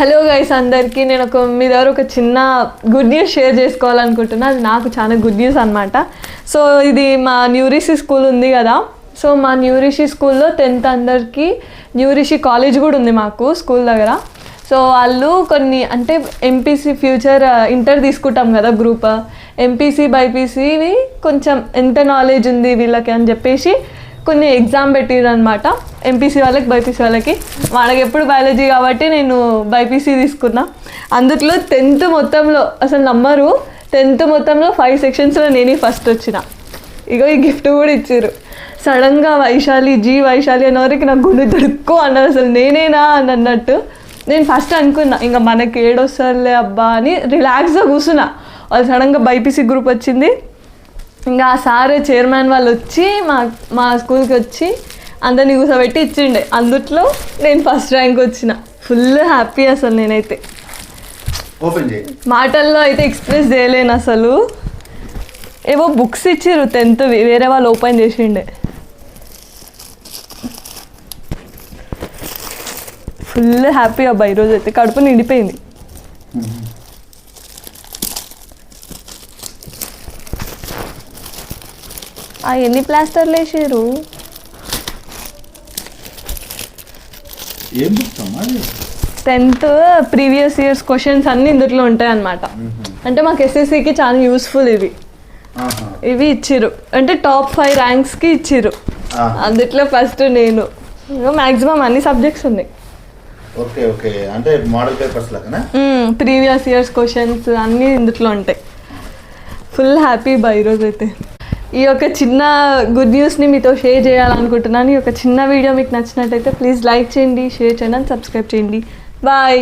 Hello guys అందరికీ. నేను ఒక మీ దగ్గర ఒక చిన్న గుడ్ న్యూస్ షేర్ చేసుకోవాలనుకుంటున్నా. అది నాకు చాలా గుడ్ న్యూస్ అనమాట సో ఇది మా న్యూరిషి స్కూల్ ఉంది కదా. సో మా న్యూరిషి స్కూల్లో టెన్త్ అందరికీ న్యూరిషి కాలేజ్ కూడా ఉంది మాకు స్కూల్ దగ్గర. సో వాళ్ళు కొన్ని అంటే ఎంపీసీ ఫ్యూచర్ ఇంటర్ తీసుకుంటాం కదా గ్రూప్ ఎంపీసీ బైపీసీవి కొంచెం ఎంత నాలెడ్జ్ ఉంది వీళ్ళకి అని చెప్పేసి కొన్ని ఎగ్జామ్ పెట్టిరు అనమాట ఎంపీసీ వాళ్ళకి బైపీసీ వాళ్ళకి వాళ్ళకి. ఎప్పుడు బయాలజీ కాబట్టి నేను బైపీసీ తీసుకున్నా. అందుట్లో టెన్త్ మొత్తంలో అసలు నమ్మరు టెన్త్ మొత్తంలో ఫైవ్ సెక్షన్స్లో నేనే ఫస్ట్ వచ్చిన. ఇగో ఈ గిఫ్ట్ కూడా ఇచ్చారు సడన్గా వైశాలి జీ వైశాలి అనే వరకు నాకు గుండె దొరుక్కో అన్నారు. అసలు నేనేనా అని అన్నట్టు నేను ఫస్ట్ అనుకున్నా. ఇంకా మనకి ఏడొస్తారులే అబ్బా అని రిలాక్స్గా కూర్చున్నా. వాళ్ళు సడన్గా బైపీసీ గ్రూప్ వచ్చింది. ఇంకా ఆ సార్ చైర్మన్ వాళ్ళు వచ్చి మా మా స్కూల్కి వచ్చి అందరిని కూర్చోబెట్టి ఇచ్చిండే. అందుట్లో నేను ఫస్ట్ ర్యాంక్ వచ్చిన. ఫుల్ హ్యాపీ అసలు నేనైతే. మాటల్లో అయితే ఎక్స్ప్రెస్ చేయలేను అసలు. ఏవో బుక్స్ ఇచ్చిర్రు టెన్త్ వేరే వాళ్ళు ఓపెన్ చేసిండే. ఫుల్ హ్యాపీ అబ్బా ఈరోజు అయితే కడుపు నిండిపోయింది. ఎన్ని ప్లాస్టర్లు వేసారు? టెన్త్ ప్రీవియస్ ఇయర్స్ క్వశ్చన్స్ అన్నీ ఇందులో ఉంటాయి అన్నమాట అంటే మాకు ఎస్ఎస్సికి చాలా యూస్ఫుల్ ఇవి. ఇవి ఇచ్చిర్రు. అంటే టాప్ ఫైవ్ ర్యాంక్స్కి ఇచ్చిర్రు. ఆహా. అందుట్లో ఫస్ట్ నేను. మ్యాక్సిమం అన్ని సబ్జెక్ట్స్ ఉన్నాయి. Okay okay. అంటే మోడల్ పేపర్స్ లాగానా ప్రీవియస్ ఇయర్స్ క్వశ్చన్స్ అన్నీ ఇందులో ఉంటాయి. ఫుల్ హ్యాపీ బై ఈరోజు అయితే ఈ యొక్క చిన్న గుడ్ న్యూస్ని మీతో షేర్ చేయాలనుకుంటున్నాను. ఈ యొక్క చిన్న వీడియో మీకు నచ్చినట్టయితే ప్లీజ్ లైక్ చేయండి షేర్ చేయండి అండ్ సబ్స్క్రైబ్ చేయండి. బాయ్